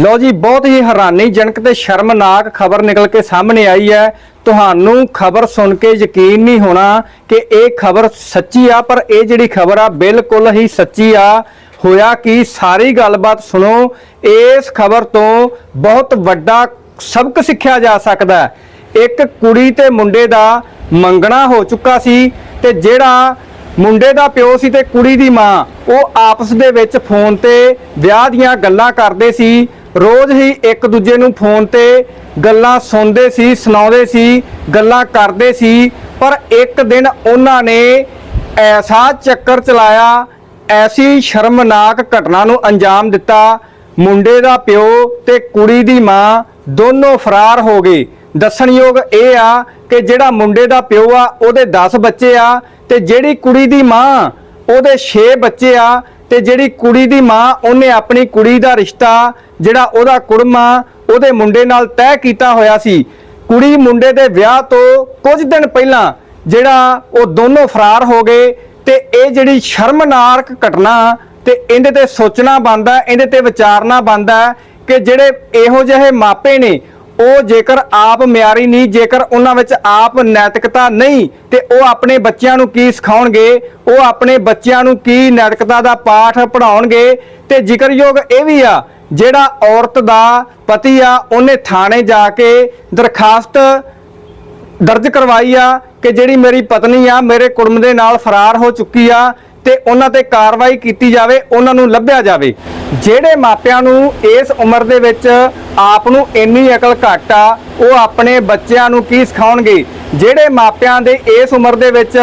ਲਓ ਜੀ, ਬਹੁਤ ਹੀ ਹੈਰਾਨੀਜਨਕ ਤੇ ਸ਼ਰਮਨਾਕ ਖਬਰ ਨਿਕਲ ਕੇ ਸਾਹਮਣੇ ਆਈ ਹੈ। ਤੁਹਾਨੂੰ ਖਬਰ ਸੁਣ ਕੇ ਯਕੀਨ ਨਹੀਂ ਹੋਣਾ ਕਿ ਇਹ ਖਬਰ ਸੱਚੀ ਆ, ਪਰ ਇਹ ਜਿਹੜੀ ਖਬਰ ਆ, ਬਿਲਕੁਲ ਹੀ ਸੱਚੀ ਆ। ਹੋਇਆ ਕਿ? ਸਾਰੀ ਗੱਲਬਾਤ ਸੁਣੋ। ਇਸ ਖਬਰ ਤੋਂ ਬਹੁਤ ਵੱਡਾ ਸਬਕ ਸਿੱਖਿਆ ਜਾ ਸਕਦਾ ਇੱਕ ਕੁੜੀ ਤੇ ਮੁੰਡੇ ਦਾ ਮੰਗਣਾ ਹੋ ਚੁੱਕਾ ਸੀ ਤੇ ਜਿਹੜਾ ਮੁੰਡੇ ਦਾ ਪਿਓ ਸੀ ਤੇ ਕੁੜੀ ਦੀ ਮਾਂ, ਉਹ ਆਪਸ ਦੇ ਵਿੱਚ ਫੋਨ ਤੇ ਵਿਆਹ ਦੀਆਂ ਗੱਲਾਂ ਕਰਦੇ ਸੀ। ਰੋਜ਼ ਹੀ ਇੱਕ ਦੂਜੇ ਨੂੰ ਫੋਨ ਤੇ ਗੱਲਾਂ ਸੁਣਦੇ ਸੀ, ਸੁਣਾਉਂਦੇ ਸੀ, ਗੱਲਾਂ ਕਰਦੇ ਸੀ, ਪਰ ਇੱਕ ਦਿਨ ਉਹਨਾਂ ਨੇ ਐਸਾ ਚੱਕਰ ਚਲਾਇਆ, ਐਸੀ ਸ਼ਰਮਨਾਕ ਘਟਨਾ ਨੂੰ ਅੰਜਾਮ ਦਿੱਤਾ, ਮੁੰਡੇ ਦਾ ਪਿਓ ਤੇ ਕੁੜੀ ਦੀ ਮਾਂ ਦੋਨੋਂ ਫਰਾਰ ਹੋ ਗਏ। ਦੱਸਣਯੋਗ ਇਹ ਆ ਕਿ ਜਿਹੜਾ ਮੁੰਡੇ ਦਾ ਪਿਓ ਆ, ਉਹਦੇ 10 ਬੱਚੇ ਆ ਤੇ ਜਿਹੜੀ ਕੁੜੀ ਦੀ ਮਾਂ, ਉਹਦੇ 6 ਬੱਚੇ ਆ ਤੇ ਜਿਹੜੀ ਕੁੜੀ ਦੀ ਮਾਂ, ਉਹਨੇ ਆਪਣੀ ਕੁੜੀ ਦਾ ਰਿਸ਼ਤਾ, ਜਿਹੜਾ ਉਹਦਾ ਕੁੜਮਾ, ਉਹਦੇ ਮੁੰਡੇ ਨਾਲ ਤੈਅ ਕੀਤਾ ਹੋਇਆ ਸੀ। ਕੁੜੀ ਮੁੰਡੇ ਦੇ ਵਿਆਹ ਤੋਂ ਕੁਝ ਦਿਨ ਪਹਿਲਾਂ ਜਿਹੜਾ ਉਹ ਦੋਨੋਂ ਫਰਾਰ ਹੋ ਗਏ ਤੇ ਇਹ ਜਿਹੜੀ ਸ਼ਰਮਨਾਕ ਘਟਨਾ, ਤੇ ਇਹਦੇ ਤੇ ਸੋਚਣਾ ਬੰਦਾ ਇਹਦੇ ਤੇ ਵਿਚਾਰਨਾ ਬੰਦਾ ਕਿ ਜਿਹੜੇ ਇਹੋ ਜਿਹੇ ਮਾਪੇ ਨੇ ਉਹ ਜੇਕਰ ਆਪ ਮਿਆਰੀ ਨਹੀਂ, ਜੇਕਰ ਉਹਨਾਂ ਵਿੱਚ ਆਪ ਨੈਤਿਕਤਾ ਨਹੀਂ, ਤੇ ਉਹ ਆਪਣੇ ਬੱਚਿਆਂ ਨੂੰ ਕੀ ਸਿਖਾਉਣਗੇ? ਉਹ ਆਪਣੇ ਬੱਚਿਆਂ ਨੂੰ ਕੀ ਨੈਤਿਕਤਾ ਦਾ ਪਾਠ ਪੜਾਉਣਗੇ ਤੇ ਜ਼ਿਕਰਯੋਗ ਇਹ ਵੀ ਆ, ਜਿਹੜਾ ਔਰਤ ਦਾ ਪਤੀ ਆ, ਉਹਨੇ ਥਾਣੇ ਜਾ ਕੇ ਦਰਖਾਸਤ ਦਰਜ ਕਰਵਾਈ ਆ ਕਿ ਜਿਹੜੀ ਮੇਰੀ ਪਤਨੀ ਆ, ਮੇਰੇ ਕੁੜਮ ਦੇ ਨਾਲ ਫਰਾਰ ਹੋ ਚੁੱਕੀ ਆ ਤੇ ਉਹਨਾਂ ਤੇ ਕਾਰਵਾਈ ਕੀਤੀ ਜਾਵੇ, ਉਹਨਾਂ ਨੂੰ ਲੱਭਿਆ ਜਾਵੇ। ਜਿਹੜੇ ਮਾਪਿਆਂ ਨੂੰ ਇਸ ਉਮਰ ਦੇ ਵਿੱਚ ਆਪ ਨੂੰ ਇੰਨੀ ਅਕਲ ਘੱਟ ਆ, ਉਹ ਆਪਣੇ ਬੱਚਿਆਂ ਨੂੰ ਕੀ ਸਿਖਾਉਣਗੇ? ਜਿਹੜੇ ਮਾਪਿਆਂ ਦੇ ਇਸ ਉਮਰ ਦੇ ਵਿੱਚ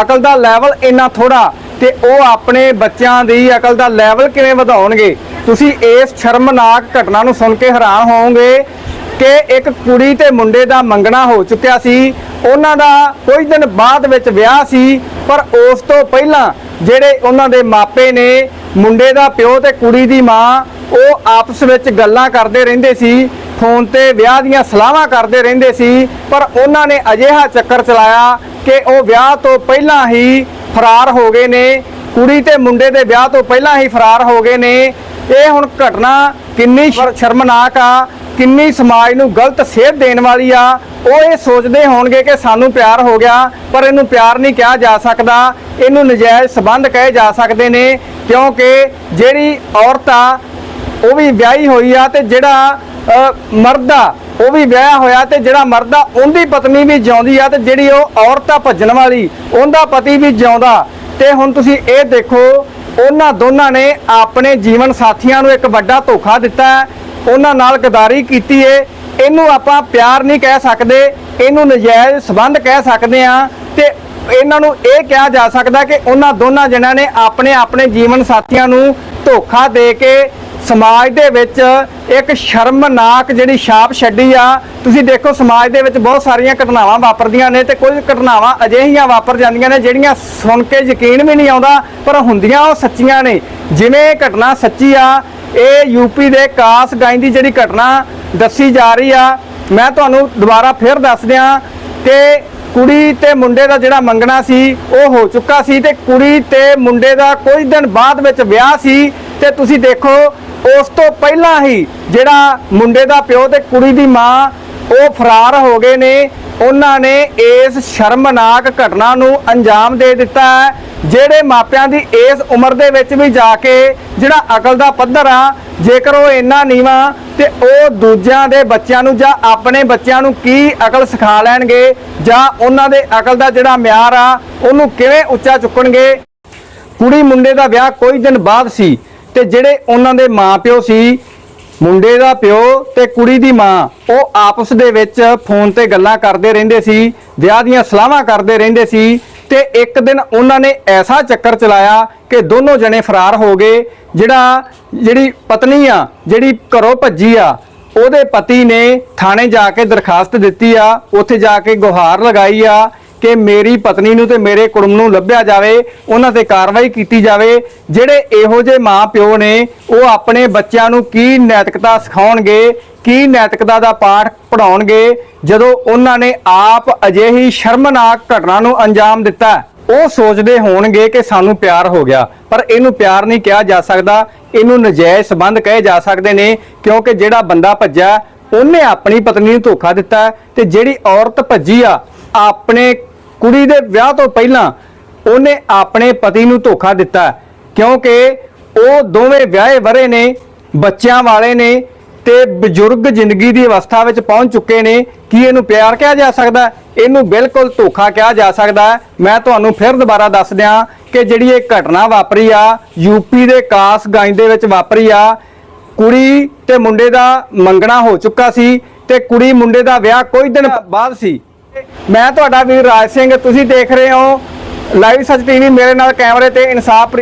ਅਕਲ ਦਾ ਲੈਵਲ ਇੰਨਾ ਥੋੜਾ ਤੇ ਉਹ ਆਪਣੇ ਬੱਚਿਆਂ ਦੀ ਅਕਲ ਦਾ ਲੈਵਲ ਕਿਵੇਂ ਵਧਾਉਣਗੇ? ਤੁਸੀਂ ਇਸ ਸ਼ਰਮਨਾਕ ਘਟਨਾ ਨੂੰ ਸੁਣ ਕੇ ਹੈਰਾਨ ਹੋਵੋਗੇ ਕਿ ਇੱਕ ਕੁੜੀ ਤੇ ਮੁੰਡੇ ਦਾ ਮੰਗਣਾ ਹੋ ਚੁੱਕਿਆ ਸੀ। ਉਹਨਾਂ ਦਾ ਕੁਝ ਦਿਨ ਬਾਅਦ ਵਿੱਚ ਵਿਆਹ ਸੀ, ਪਰ ਉਸ ਤੋਂ ਪਹਿਲਾਂ ਜਿਹੜੇ ਉਹਨਾਂ ਦੇ ਮਾਪੇ ਨੇ, ਮੁੰਡੇ ਦਾ ਪਿਓ ਤੇ ਕੁੜੀ ਦੀ ਮਾਂ, ਉਹ ਆਪਸ ਵਿੱਚ ਗੱਲਾਂ ਕਰਦੇ ਰਹਿੰਦੇ ਸੀ, ਫੋਨ ਤੇ ਵਿਆਹ ਦੀਆਂ ਸਲਾਹਾਂ ਕਰਦੇ ਰਹਿੰਦੇ ਸੀ, ਪਰ ਉਹਨਾਂ ਨੇ ਅਜਿਹਾ ਚੱਕਰ ਚਲਾਇਆ ਕਿ ਉਹ ਵਿਆਹ ਤੋਂ ਪਹਿਲਾਂ ਹੀ ਫਰਾਰ ਹੋ ਗਏ ਨੇ। ਕੁੜੀ ਤੇ ਮੁੰਡੇ ਦੇ ਵਿਆਹ ਤੋਂ ਪਹਿਲਾਂ ਹੀ ਫਰਾਰ ਹੋ ਗਏ ਨੇ। ਇਹ ਹੁਣ ਘਟਨਾ ਕਿੰਨੀ ਸ਼ਰਮਨਾਕ ਆ। ਕਿੰਨੀ ਸਮਾਜ ਨੂੰ ਗਲਤ ਸੇਧ ਦੇਣ ਵਾਲੀ ਆ ਉਹ ਇਹ ਸੋਚਦੇ ਹੋਣਗੇ ਕਿ ਸਾਨੂੰ ਪਿਆਰ ਹੋ ਗਿਆ ਪਰ ਇਹਨੂੰ ਪਿਆਰ ਨਹੀਂ ਕਿਹਾ ਜਾ ਸਕਦਾ। ਇਹਨੂੰ ਨਜਾਇਜ਼ ਸਬੰਧ ਕਹੇ ਜਾ ਸਕਦੇ ਨੇ ਕਿਉਂਕਿ ਜਿਹੜੀ ਔਰਤ ਆ ਉਹ ਵੀ ਵਿਆਹੀ ਹੋਈ ਆ ਤੇ ਜਿਹੜਾ ਅ, ਮਰਦ ਆ ਉਹ ਵੀ ਵਿਆਹ ਹੋਇਆ ਤੇ ਜਿਹੜਾ ਮਰਦ ਆ ਉਹਦੀ ਪਤਨੀ ਵੀ ਜਿਉਂਦੀ ਆ ਤੇ ਜਿਹੜੀ ਉਹ ਔਰਤ ਆ ਭੱਜਣ ਵਾਲੀ ਉਹਦਾ ਪਤੀ ਵੀ ਜਿਉਂਦਾ। ਤੇ ਹੁਣ ਤੁਸੀਂ ਇਹ ਦੇਖੋ ਉਹਨਾਂ ਦੋਨਾਂ ਨੇ ਆਪਣੇ ਜੀਵਨ ਸਾਥੀਆਂ ਨੂੰ ਇੱਕ ਵੱਡਾ ਧੋਖਾ ਦਿੱਤਾ ਉਹਨਾਂ ਨਾਲ ਗਦਾਰੀ ਕੀਤੀ ਏ। ਇਹਨੂੰ ਆਪਾਂ ਪਿਆਰ ਨਹੀਂ ਕਹਿ ਸਕਦੇ, ਇਹਨੂੰ ਨਜਾਇਜ਼ ਸਬੰਧ ਕਹਿ ਸਕਦੇ ਆ ਤੇ ਇਹਨਾਂ ਨੂੰ ਇਹ ਕਿਹਾ ਜਾ ਸਕਦਾ ਕਿ ਉਹਨਾਂ ਦੋਨਾਂ ਜਣਿਆਂ ਨੇ ਆਪਣੇ ਆਪਣੇ ਜੀਵਨ ਸਾਥੀਆਂ ਨੂੰ ਧੋਖਾ ਦੇ ਕੇ ਸਮਾਜ ਦੇ ਵਿੱਚ ਇੱਕ ਸ਼ਰਮਨਾਕ ਜਿਹੜੀ ਛਾਪ ਛੱਡੀ ਆ। ਤੁਸੀਂ ਦੇਖੋ ਸਮਾਜ ਦੇ ਵਿੱਚ ਬਹੁਤ ਸਾਰੀਆਂ ਘਟਨਾਵਾਂ ਵਾਪਰਦੀਆਂ ਨੇ ਤੇ ਕੁਝ ਘਟਨਾਵਾਂ ਅਜਿਹੀਆਂ ਵਾਪਰ ਜਾਂਦੀਆਂ ਨੇ ਜਿਹੜੀਆਂ ਸੁਣ ਕੇ ਯਕੀਨ ਵੀ ਨਹੀਂ ਆਉਂਦਾ, ਪਰ ਹੁੰਦੀਆਂ ਉਹ ਸੱਚੀਆਂ ਨੇ। ਜਿਵੇਂ ਇਹ ਘਟਨਾ ਸੱਚੀ ਆ ਇਹ ਯੂਪੀ ਦੇ ਕਾਸ ਗਾਈ ਦੀ ਜਿਹੜੀ ਘਟਨਾ ਦੱਸੀ ਜਾ ਰਹੀ ਆ, ਮੈਂ ਤੁਹਾਨੂੰ ਦੁਬਾਰਾ ਫਿਰ ਦੱਸ ਦਿਆਂ ਕਿ ਕੁੜੀ ਤੇ ਮੁੰਡੇ ਦਾ ਜਿਹੜਾ ਮੰਗਣਾ ਸੀ, ਉਹ ਹੋ ਚੁੱਕਾ ਸੀ ਤੇ ਕੁੜੀ ਤੇ ਮੁੰਡੇ ਦਾ ਕੁਝ ਦਿਨ ਬਾਅਦ ਵਿੱਚ ਵਿਆਹ ਸੀ ਤੇ ਤੁਸੀਂ ਦੇਖੋ, ਉਸ ਤੋਂ ਪਹਿਲਾਂ ਹੀ ਜਿਹੜਾ ਮੁੰਡੇ ਦਾ ਪਿਓ ਤੇ ਕੁੜੀ ਦੀ ਮਾਂ, ਉਹ ਫਰਾਰ ਹੋ ਗਏ ਨੇ। ਉਹਨਾਂ ਨੇ ਇਸ ਸ਼ਰਮਨਾਕ ਘਟਨਾ ਨੂੰ ਅੰਜਾਮ ਦੇ ਦਿੱਤਾ ਹੈ। ਜਿਹੜੇ ਮਾਪਿਆਂ ਦੀ ਇਸ ਉਮਰ ਦੇ ਵਿੱਚ ਵੀ ਜਾ ਕੇ ਜਿਹੜਾ ਅਕਲ ਦਾ ਪੱਧਰ ਆ, ਜੇਕਰ ਉਹ ਇੰਨਾ ਨੀਵਾ ਤੇ ਉਹ ਦੂਜਿਆਂ ਦੇ ਬੱਚਿਆਂ ਨੂੰ ਜਾਂ ਆਪਣੇ ਬੱਚਿਆਂ ਨੂੰ ਕੀ ਅਕਲ ਸਿਖਾ ਲੈਣਗੇ ਜਾਂ ਉਹਨਾਂ ਦੇ ਅਕਲ ਦਾ ਜਿਹੜਾ ਮਿਆਰ ਆ, ਉਹਨੂੰ ਕਿਵੇਂ ਉੱਚਾ ਚੁੱਕਣਗੇ? ਕੁੜੀ ਮੁੰਡੇ ਦਾ ਵਿਆਹ ਕੋਈ ਦਿਨ ਬਾਅਦ ਸੀ ਤੇ ਜਿਹੜੇ ਉਹਨਾਂ ਦੇ ਮਾਪਿਓ ਸੀ, ਮੁੰਡੇ ਦਾ ਪਿਓ ਤੇ ਕੁੜੀ ਦੀ ਮਾਂ, ਉਹ ਆਪਸ ਦੇ ਵਿੱਚ ਫੋਨ ਤੇ ਗੱਲਾਂ ਕਰਦੇ ਰਹਿੰਦੇ ਸੀ, ਵਿਆਹ ਦੀਆਂ ਸਲਾਹਾਂ ਕਰਦੇ ਰਹਿੰਦੇ ਸੀ ਤੇ ਇੱਕ ਦਿਨ ਉਹਨਾਂ ਨੇ ਐਸਾ ਚੱਕਰ ਚਲਾਇਆ ਕਿ ਦੋਨੋਂ ਜਣੇ ਫਰਾਰ ਹੋ ਗਏ, ਜਿਹੜਾ, ਜਿਹੜੀ ਪਤਨੀ ਆ, ਜਿਹੜੀ ਘਰੋਂ ਭੱਜੀ ਆ, ਉਹਦੇ ਪਤੀ ਨੇ ਥਾਣੇ ਜਾ ਕੇ ਦਰਖਾਸਤ ਦਿੱਤੀ ਆ, ਉੱਥੇ ਜਾ ਕੇ ਗੁਹਾਰ ਲਗਾਈ ਆ ਕਿ ਮੇਰੀ ਪਤਨੀ ਨੂੰ ਤੇ ਮੇਰੇ ਕੁੜਮ ਨੂੰ ਲੱਭਿਆ ਜਾਵੇ, ਉਹਨਾਂ ਤੇ ਕਾਰਵਾਈ ਕੀਤੀ ਜਾਵੇ, ਜਿਹੜੇ ਇਹੋ ਜਿਹੇ ਮਾਂ ਪਿਓ ਨੇ, ਉਹ ਆਪਣੇ ਬੱਚਿਆਂ ਨੂੰ ਕੀ ਨੈਤਿਕਤਾ ਸਿਖਾਉਣਗੇ ਕੀ ਨੈਤਿਕਤਾ ਦਾ ਪਾਠ ਪੜਾਉਣਗੇ ਜਦੋਂ ਉਹਨਾਂ ਨੇ ਆਪ ਅਜਿਹੀ ਸ਼ਰਮਨਾਕ ਘਟਨਾ ਨੂੰ ਅੰਜਾਮ ਦਿੱਤਾ? ਉਹ ਸੋਚਦੇ ਹੋਣਗੇ ਕਿ ਸਾਨੂੰ ਪਿਆਰ ਹੋ ਗਿਆ, ਪਰ ਇਹਨੂੰ ਪਿਆਰ ਨਹੀਂ ਕਿਹਾ ਜਾ ਸਕਦਾ। ਇਹਨੂੰ ਨਜਾਇਜ਼ ਸੰਬੰਧ ਕਹੇ ਜਾ ਸਕਦੇ ਨੇ, ਕਿਉਂਕਿ ਜਿਹੜਾ ਬੰਦਾ ਭੱਜਿਆ, ਉਹਨੇ ਆਪਣੀ ਪਤਨੀ ਨੂੰ ਧੋਖਾ ਦਿੱਤਾ ਹੈ ਤੇ ਜਿਹੜੀ ਔਰਤ ਭੱਜੀ ਆ, ਆਪਣੇ ਕੁੜੀ ਦੇ ਵਿਆਹ ਤੋਂ ਪਹਿਲਾਂ, ਉਹਨੇ ਆਪਣੇ ਪਤੀ ਨੂੰ ਧੋਖਾ ਦਿੱਤਾ। ਕਿਉਂਕਿ ਉਹ ਦੋਵੇਂ ਵਿਆਹੇ ਵਰੇ ਨੇ, ਬੱਚਿਆਂ ਵਾਲੇ ਨੇ ਤੇ ਬਜ਼ੁਰਗ ਜ਼ਿੰਦਗੀ ਦੀ ਅਵਸਥਾ ਵਿੱਚ ਪਹੁੰਚ ਚੁੱਕੇ ਨੇ, ਕੀ ਇਹਨੂੰ ਪਿਆਰ ਕਿਹਾ ਜਾ ਸਕਦਾ ਇਹਨੂੰ ਬਿਲਕੁਲ ਧੋਖਾ ਕਿਹਾ ਜਾ ਸਕਦਾ ਮੈਂ ਤੁਹਾਨੂੰ ਫਿਰ ਦੁਬਾਰਾ ਦੱਸ ਦਿਆਂ ਕਿ ਜਿਹੜੀ ਇਹ ਘਟਨਾ ਵਾਪਰੀ ਆ ਯੂਪੀ ਦੇ ਕਾਸਗੰਜ ਦੇ ਵਿੱਚ ਵਾਪਰੀ ਆ, ਕੁੜੀ ਤੇ ਮੁੰਡੇ ਦਾ ਮੰਗਣਾ ਹੋ ਚੁੱਕਾ ਸੀ ਤੇ ਕੁੜੀ ਮੁੰਡੇ ਦਾ ਵਿਆਹ ਕੁਝ ਦਿਨ ਬਾਅਦ ਸੀ। ਮੈਂ ਤੁਹਾਡਾ ਵੀਰ ਰਾਜ ਸਿੰਘ, ਤੁਸੀਂ ਦੇਖ ਰਹੇ ਹੋ ਲਾਈਵ ਸੱਚ ਟੀਵੀ ਮੇਰੇ ਨਾਲ ਕੈਮਰੇ ਤੇ ਇਨਸਾਫ